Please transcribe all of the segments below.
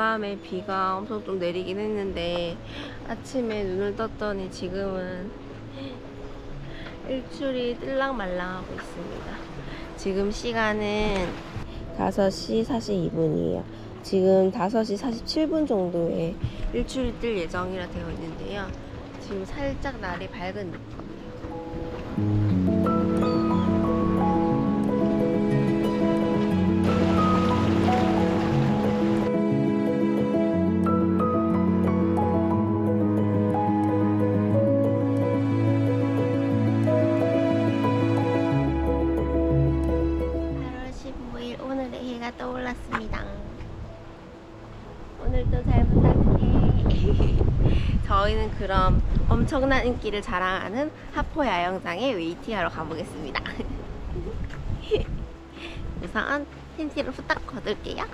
간밤에 비가 엄청 좀 내리긴 했는데 아침에 눈을 떴더니 지금은 일출이 뜰랑말랑하고 있습니다. 지금 시간은 5시 42분이에요. 지금 5시 47분 정도에 일출이 뜰 예정이라 되어 있는데요. 지금 살짝 날이 밝은 느낌 엄청난 인기를 자랑하는 하포 야영장에 웨이팅하러 가보겠습니다. 우선 팬티를 후딱 걷을게요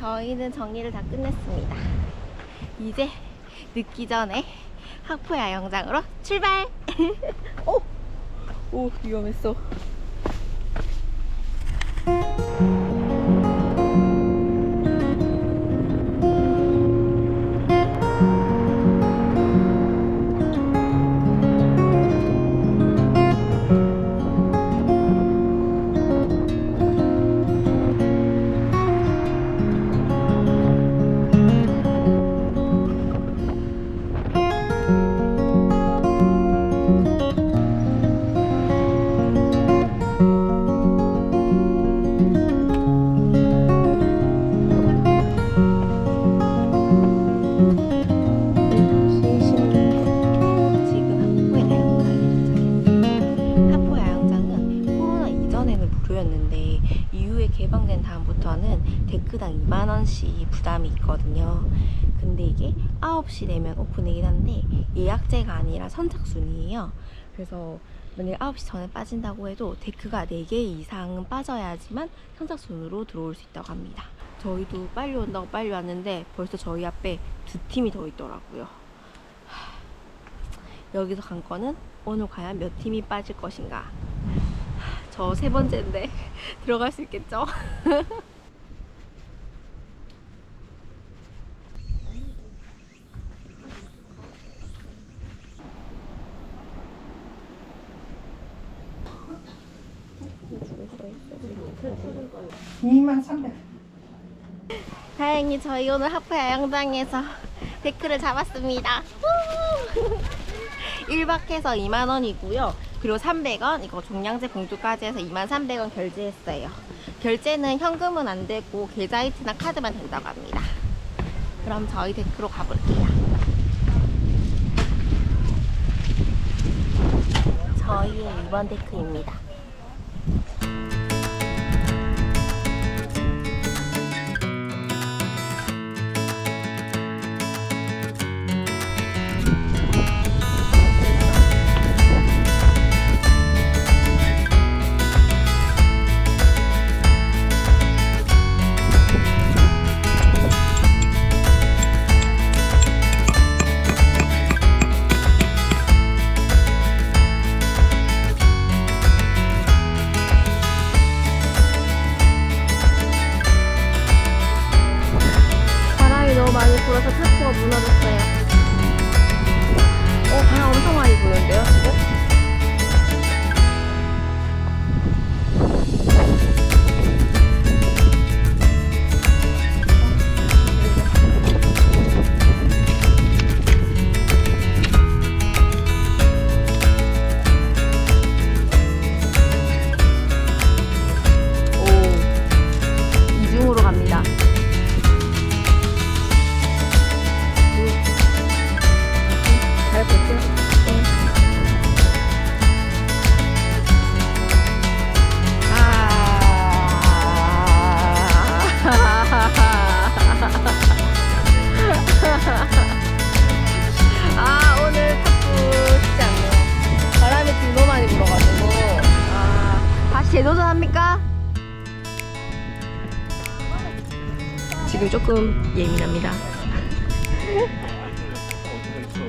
저희는 정리를 다 끝냈습니다. 이제 늦기 전에 학포 야영장으로 출발! 오! 오, 위험했어. 아니라 선착순이에요. 그래서 만약에 9시 전에 빠진다고 해도 데크가 4개 이상은 빠져야지만 선착순으로 들어올 수 있다고 합니다. 저희도 빨리 온다고 빨리 왔는데 벌써 저희 앞에 두 팀이 더 있더라고요. 여기서 간 거는 오늘 과연 몇 팀이 빠질 것인가. 저 세 번째인데 들어갈 수 있겠죠? 다행히 저희 오늘 하프 야영장에서 데크를 잡았습니다. 1박 해서 2만원이고요. 그리고 300원, 이거 종량제 봉투까지 해서 2만 300원 결제했어요. 결제는 현금은 안 되고 계좌이체나 카드만 된다고 합니다. 그럼 저희 데크로 가볼게요. 저희의 2번 데크입니다.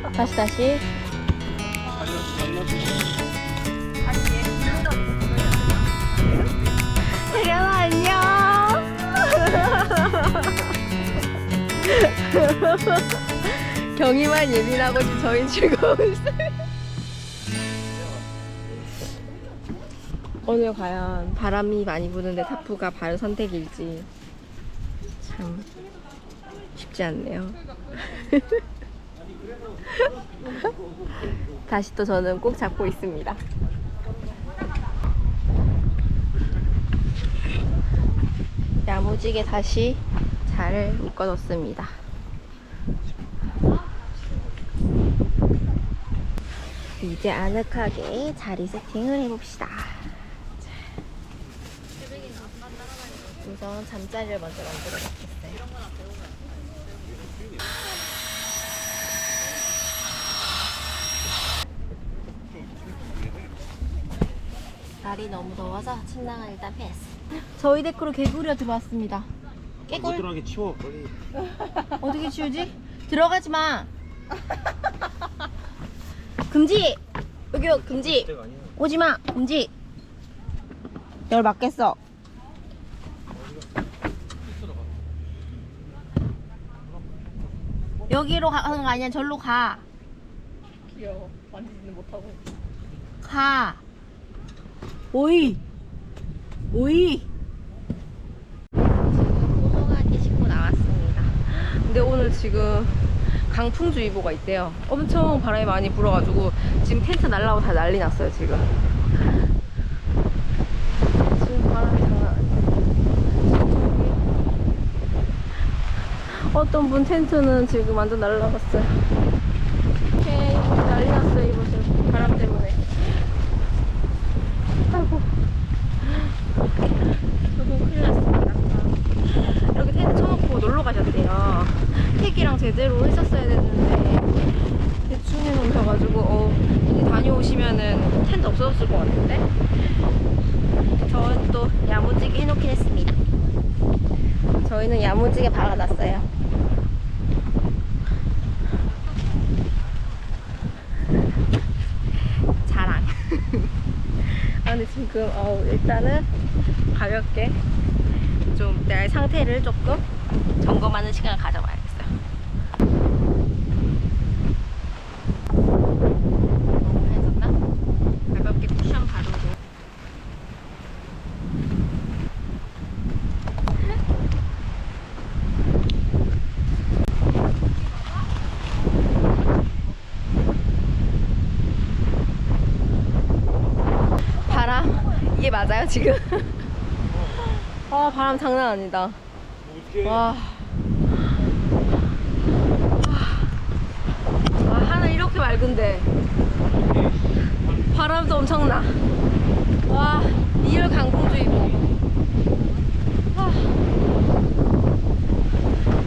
다시 다시. 혜련아 안녕. 경이만 예민하고 저희 있어요. 오늘 과연 바람이 많이 부는데 타프가 바른 선택일지 참 쉽지 않네요. 다시 또 저는 꼭 잡고 있습니다. 야무지게 다시 잘 묶어뒀습니다. 이제 아늑하게 자리 세팅을 해봅시다. 자. 우선 잠자리를 먼저 만들어 놓겠어요. 날이 너무 더워서 침낭은 일단 패스. 저희 데크로 개구리가 들어왔습니다. 깨꿀 들어가게 치워 빨리 어떻게 치우지? 들어가지 마. 금지. 여기 금지. 때가 아니야 오지 마. 금지. 열 맞겠어. 여기로 가는 거 아니야. 절로 가. 귀여워. 만지지는 못하고. 가. 오이. 오이. 지금 호동하게 씻고 나왔습니다. 근데 오늘 지금 강풍주의보가 있대요. 엄청 바람이 많이 불어가지고 지금 텐트 날라고 다 난리 났어요, 지금. 지금 바람이 장난. 어떤 분 텐트는 지금 완전 날라갔어요. 오케이, 난리 났어요, 이곳은. 바람 때문에. 아이고. 조금 큰일 났습니다. 이렇게 텐트 쳐놓고 놀러 가셨대요. 택이랑 제대로 했었어야 됐는데 대충 해놓으셔가지고 어, 여기 다녀오시면은 텐트 없어졌을 것 같은데 저는 또 야무지게 해놓긴 했습니다. 저희는 야무지게 박아놨어요. 자랑. 아 근데 지금 어, 일단은 가볍게 좀 내 상태를 조금 점검하는 시간을 가져봐야겠어요. 너무 해졌나? 가볍게 쿠션 바르고 바람 이게 맞아요 지금? 아 바람 장난 아니다. 와. 와, 하늘 이렇게 맑은데. 바람도 엄청나. 와, 리얼 강풍주의보. 와.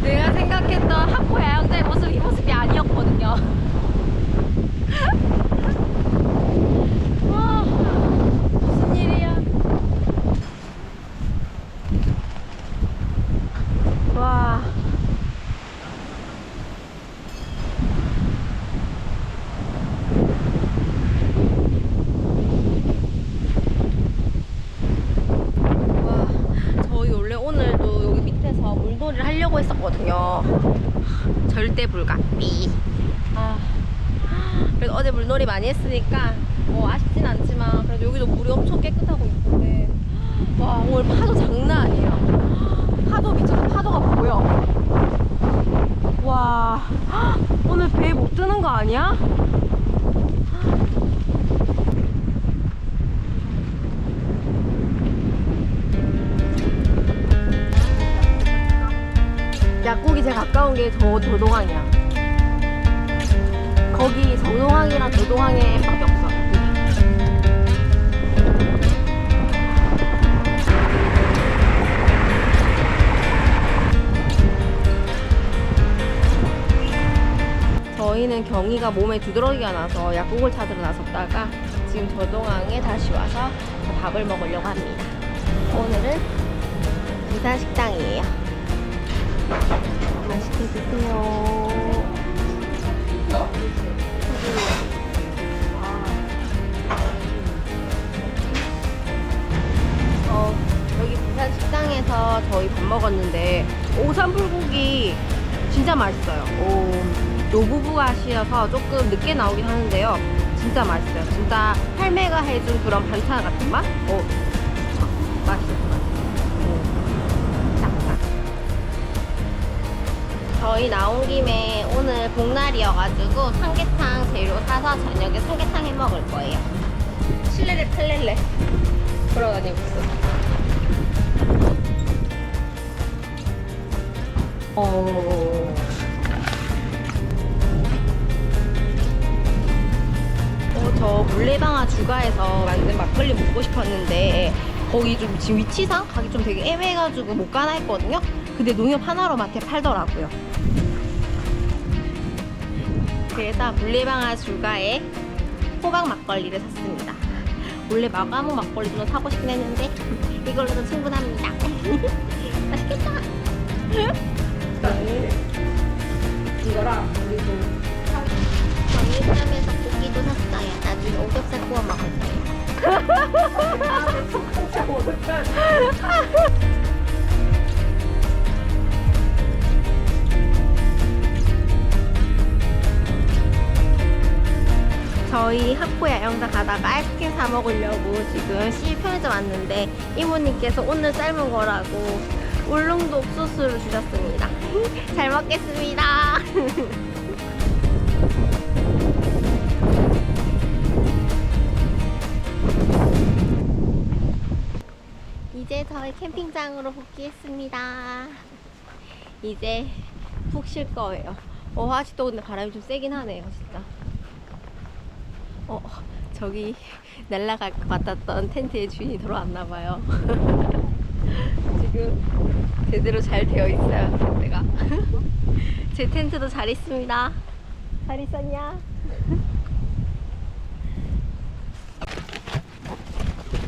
내가 생각했던 학포 야영자의 모습 이 모습이 아니었거든요. 와, 무슨 일이야. 와. 와, 저희 원래 오늘도 여기 밑에서 물놀이를 하려고 했었거든요. 절대 불가. 삐. 아. 그래도 어제 물놀이 많이 했으니까 뭐 아쉽진 않지만 그래도 여기도 물이 엄청 깨끗하고 있는데 와 오늘 파도 장난 아니에요. 파도 미쳐서 파도가 보여. 와 오늘 배 못 뜨는 거 아니야? 약국이 제일 가까운 게 저 도동항이야. 거기 정동항이랑 도동항에 밖에 없어. 저희는 경희가 몸에 두드러기가 나서 약국을 찾으러 나섰다가 지금 저동항에 다시 와서 밥을 먹으려고 합니다. 오늘은 부산 식당이에요. 맛있게 드세요. 어, 여기 부산 식당에서 저희 밥 먹었는데 오삼 불고기 진짜 맛있어요. 오, 노부부가시여서 조금 늦게 나오긴 하는데요. 진짜 맛있어요. 진짜 할매가 해준 그런 반찬 같은 맛? 오, 저희 나온 김에 오늘 복날이어가지고 삼계탕 재료 사서 저녁에 삼계탕 해 먹을 거예요. 실내를 팔렐레 돌아다니고 있어. 어. 어, 저 물레방아 주가에서 만든 막걸리 먹고 싶었는데 거기 좀 지금 위치상 가기 좀 되게 애매해가지고 못 가나 했거든요. 근데 농협 하나로 마트에 팔더라고요. 그래서 물레방아 주가에 호박 막걸리를 샀습니다. 원래 마가무 막걸리도 사고 싶긴 했는데 이걸로도 충분합니다. 맛있겠다. 이거랑 그리고 정육점에서 고기도 샀어요. 나중에 오겹살 구워 먹을 거예요. 학포 야영장 가다가 아이스크림 사 먹으려고 지금 C 편의점 왔는데 이모님께서 오늘 삶은 거라고 울릉도 옥수수를 주셨습니다. 잘 먹겠습니다. 이제 저희 캠핑장으로 복귀했습니다. 이제 푹 쉴 거예요. 어, 아직도 근데 바람이 좀 세긴 하네요, 진짜. 어, 저기 날라갈 것 같았던 텐트의 주인이 돌아왔나 봐요. 지금 제대로 잘 되어 있어요, 텐트가. 제 텐트도 잘 있습니다. 잘 있었냐?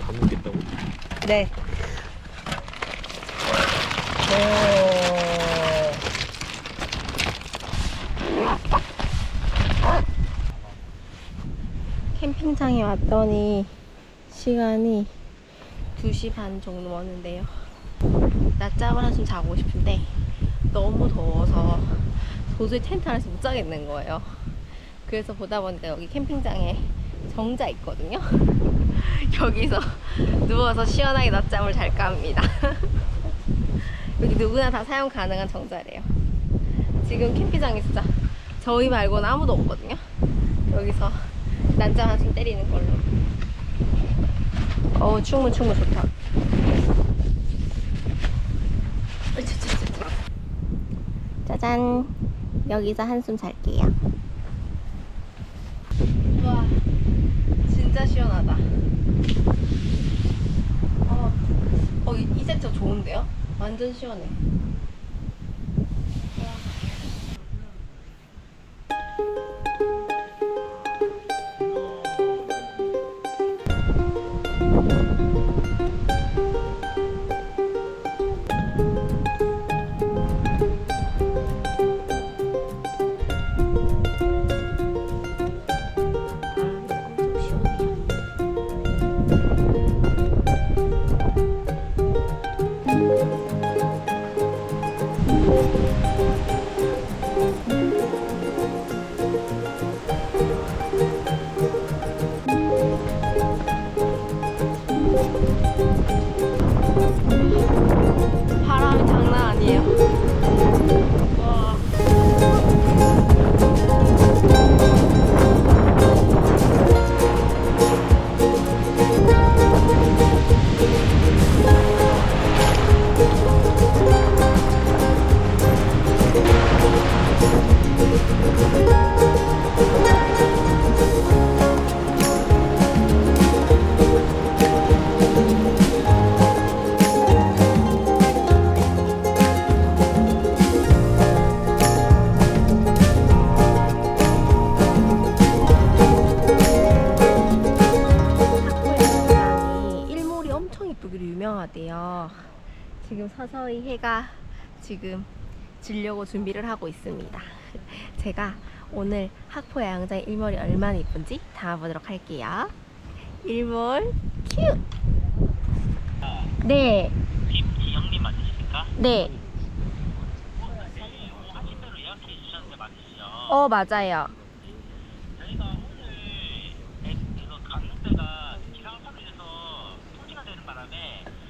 다 먹겠다고? 네. 캠핑장에 왔더니 시간이 2시 반 정도 넘었는데요. 낮잠을 한숨 자고 싶은데 너무 더워서 도저히 텐트 안에서 못 자겠는 거예요. 그래서 보다 보니까 여기 캠핑장에 정자 있거든요. 여기서 누워서 시원하게 낮잠을 잘까 합니다. 여기 누구나 다 사용 가능한 정자래요. 지금 캠핑장에 진짜 저희 말고는 아무도 없거든요. 여기서 낮잠 한숨 때리는 걸로. 어우, 충분, 충분 좋다. 으쌰으쌰으쌰. 짜잔. 여기서 한숨 잘게요. 와, 진짜 시원하다. 어, 어, 이, 이 세트 좋은데요? 완전 시원해. 해가 지금 질려고 준비를 하고 있습니다. 제가 오늘 학포 야영장 일몰이 얼마나 예쁜지 담아보도록 할게요. 일몰 큐! 네. 김지영님 맞으십니까? 네. 어 맞아요.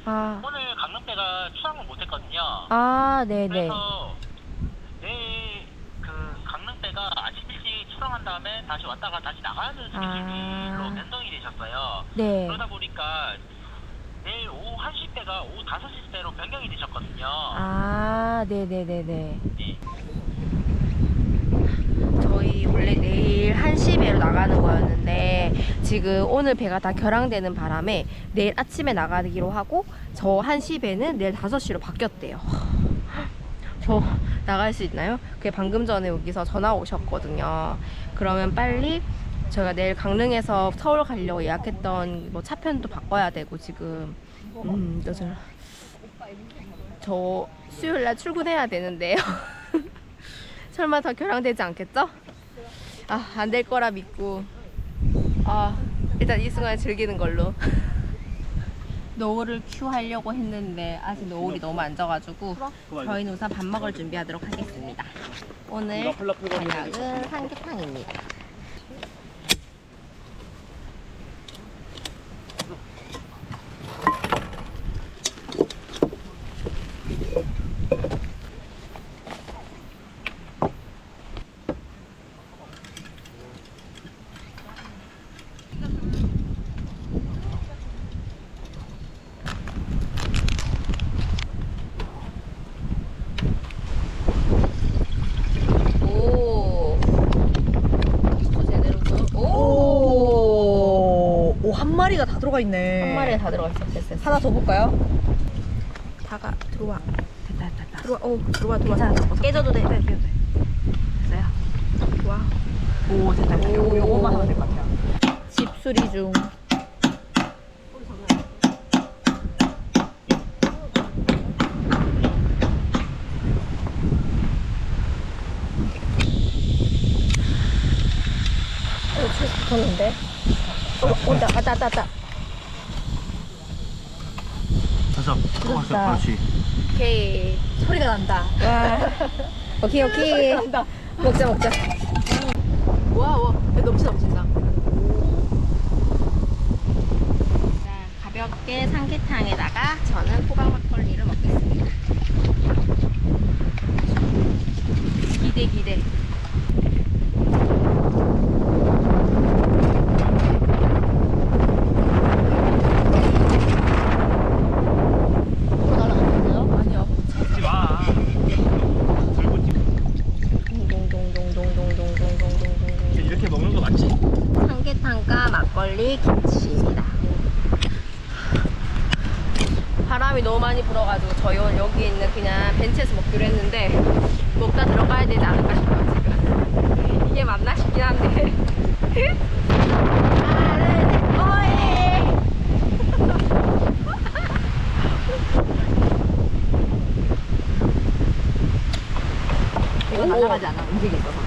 아. 오늘 강릉배가 출항을 못했거든요. 아, 네네. 그래서 내일 그 강릉배가 아침 일찍 출항한 다음에 다시 왔다가 다시 나가는 스케줄로 아. 변동이 되셨어요. 네. 그러다 보니까 내일 오후 1시 대가 오후 5시 대로 변경이 되셨거든요. 아, 네네네네. 네. 저희 원래 내일 1시 배로 나가는 거였는데 지금 오늘 배가 다 결항되는 바람에 내일 아침에 나가기로 하고 저 1시 배는 내일 5시로 바뀌었대요. 저 나갈 수 있나요? 그게 방금 전에 여기서 전화 오셨거든요. 그러면 빨리 저희가 내일 강릉에서 서울 가려고 예약했던 뭐 차편도 바꿔야 되고 지금 음, 저, 수요일 날 출근해야 되는데요. 설마 더 결항되지 않겠죠? 아, 안 될 거라 믿고. 아, 일단 이 순간을 즐기는 걸로. 노을을 큐 하려고 했는데 아직 노을이 너무 안 져가지고 저희는 우선 밥 먹을 준비하도록 하겠습니다. 오늘 저녁은 삼계탕입니다. 오. 육수 제대로 넣어. 오. 오, 오, 한 마리가 다 들어가 있네. 한 마리에 다 들어가 있어. 됐어. 됐어. 하나 더 볼까요? 다가 들어와. 됐다, 됐다, 됐다. 들어와. 오, 들어와, 들어와. 괜찮아. 깨져도 돼. 네, 네, 네. 됐어요. 좋아. 오, 됐다, 됐다. 요거, 요거만 하면 될 것 같아요. 집수리 중. 어, 줄 붙었는데? 어, 온다. 왔다, 왔다, 왔다. 됐어. 됐다. 그렇지. 오케이. 소리가 난다. 와. 오케이, 오케이. 난다. 먹자, 먹자. 와, 와. 넘친다, 넘친다. 자, 가볍게 삼계탕에다가 저는 호박 막걸리를 먹겠습니다. 기대, 기대.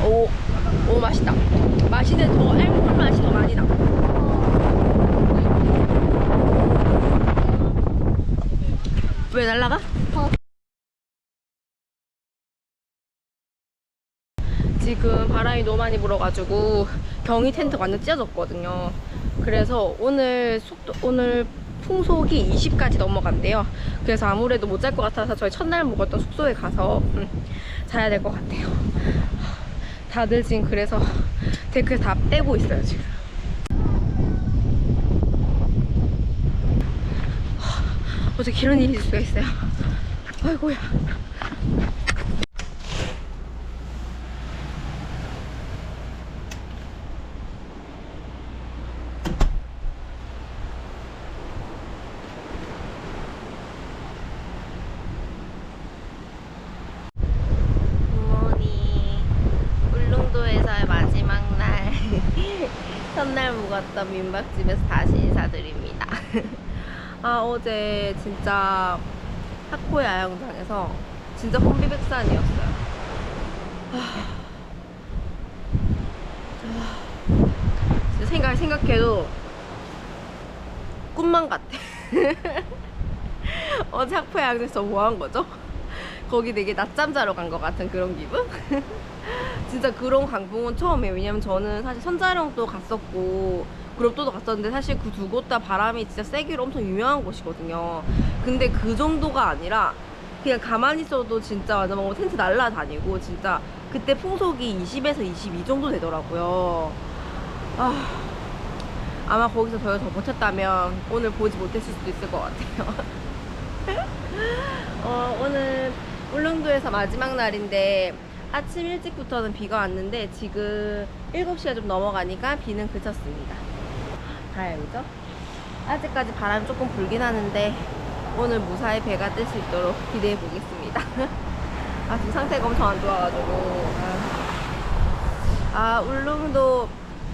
오, 오 맛있다. 맛있는 더 알코올 맛이 더 많이 나. 왜 날라가? 지금 바람이 너무 많이 불어가지고 경이 텐트가 완전 찢어졌거든요. 그래서 오늘 속도 오늘 풍속이 20까지 넘어간대요. 그래서 아무래도 못 잘 것 같아서 저희 첫날 묵었던 숙소에 가서 음, 자야 될 것 같아요. 다들 지금 그래서 데크에 다 빼고 있어요 지금. 어떻게 이런 일이 있을 수가 있어요? 아이고야. 굿모닝. 울릉도에서의 마지막 날. 첫날 민박집에서 다시 인사드립니다. 아, 어제 진짜 학포 야영장에서 진짜 혼비백산이었어요. 하... 진짜 생각 생각해도 꿈만 같아. 어제 학포 야영장에서 뭐 한 거죠? 거기 되게 낮잠 자러 간 것 같은 그런 기분? 진짜 그런 강풍은 처음이에요. 왜냐면 저는 사실 선자령도 갔었고 구럽도도 갔었는데 사실 그 두 곳 다 바람이 진짜 세기로 엄청 유명한 곳이거든요. 근데 그 정도가 아니라 그냥 가만히 있어도 진짜 완전 뭐 텐트 날라다니고 진짜 그때 풍속이 20에서 22 정도 되더라고요. 아, 아마 거기서 저희가 더 버텼다면 오늘 보지 못했을 수도 있을 것 같아요. 어, 오늘 울릉도에서 마지막 날인데 아침 일찍부터는 비가 왔는데 지금 7시가 좀 넘어가니까 비는 그쳤습니다. 다행이죠? 아직까지 바람이 조금 불긴 하는데 오늘 무사히 배가 뜰 수 있도록 기대해 보겠습니다. 아, 지금 상태가 엄청 안 좋아가지고. 아, 아, 울릉도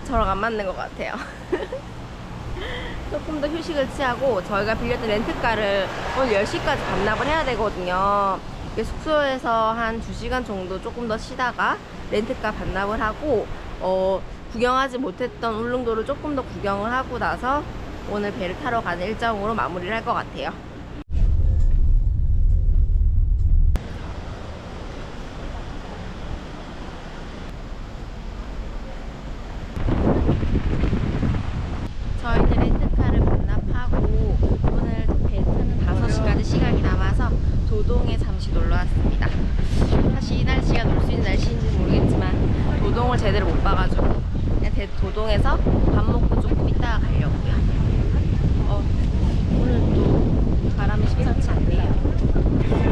저랑 안 맞는 것 같아요. 조금 더 휴식을 취하고 저희가 빌렸던 렌트카를 오늘 10시까지 반납을 해야 되거든요. 숙소에서 한 2시간 정도 조금 더 쉬다가 렌트카 반납을 하고 어, 구경하지 못했던 울릉도를 조금 더 구경을 하고 나서 오늘 배를 타러 가는 일정으로 마무리를 할 것 같아요. 저희는 렌트카를 반납하고 오늘 배 타는 5시까지 시간이 남아서 도동에 잠시 놀러 왔습니다. 사실 이 날씨가 놀 수 있는 날씨인지 모르겠지만 도동을 제대로 못 봐가지고 그냥 대- 도동에서 밥 먹고 조금 이따가 가려고요. 어, 오늘 또 바람이 심상치 않네요.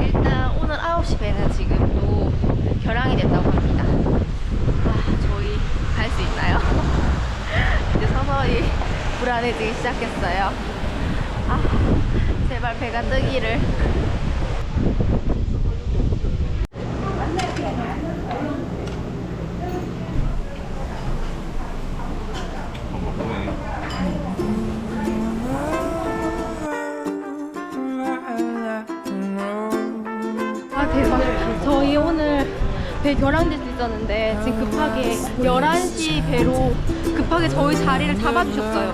일단 오늘 9시 배는 지금 또 결항이 됐다고 합니다. 아, 저희 갈 수 있나요? 이제 서서히 불안해지기 시작했어요. 아, 제발 배가 뜨기를. 11시에서 있었는데 지금 급하게 11시 배로 급하게 저희 자리를 잡아주셨어요.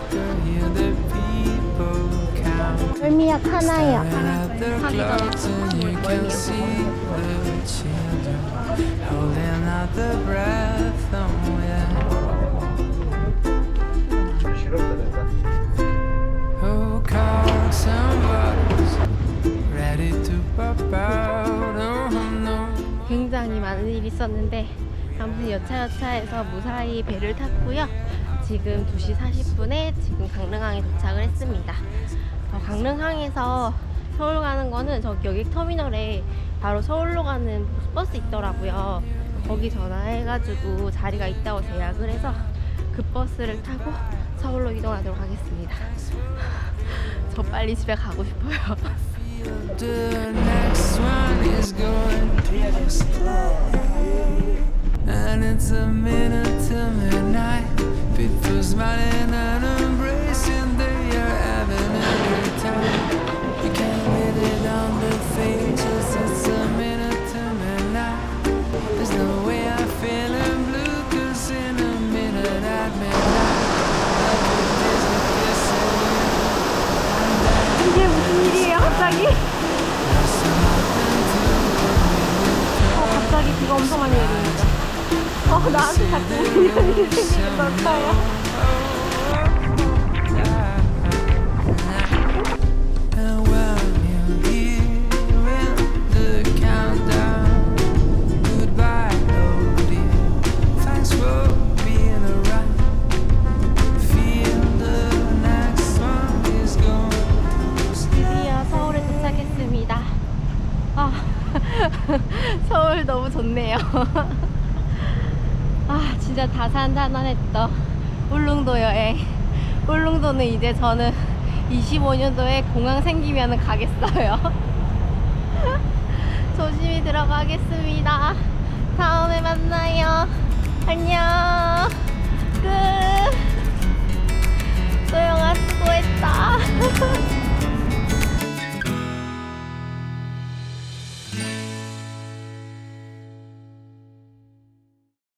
얼미약 하나요. 다리가 Who? 굉장히 많은 일이 있었는데 아무튼 여차여차해서 무사히 배를 탔고요. 지금 2시 40분에 지금 강릉항에 도착을 했습니다. 어, 강릉항에서 서울 가는 거는 저 여객 터미널에 바로 서울로 가는 버스 있더라고요. 거기 전화해가지고 자리가 있다고 제약을 해서 그 버스를 타고 서울로 이동하도록 하겠습니다. 저 빨리 집에 가고 싶어요. And it's a minute to midnight. People smiling and embracing, they are having a good time. You can't read it on the faces, it's a minute to midnight. There's no way I'm feeling blue, cause in a minute at midnight, I'll be busy kissing you. 이게 무슨 일이에요, 갑자기? 비가 엄청 많이 내립니다. 어, 나한테 일이 생기면 어떡해요? 예상했던 울릉도 여행. 울릉도는 이제 저는 25년도에 공항 생기면 가겠어요. 조심히 들어가겠습니다. 다음에 만나요. 안녕. 끝. 소영아 수고했다.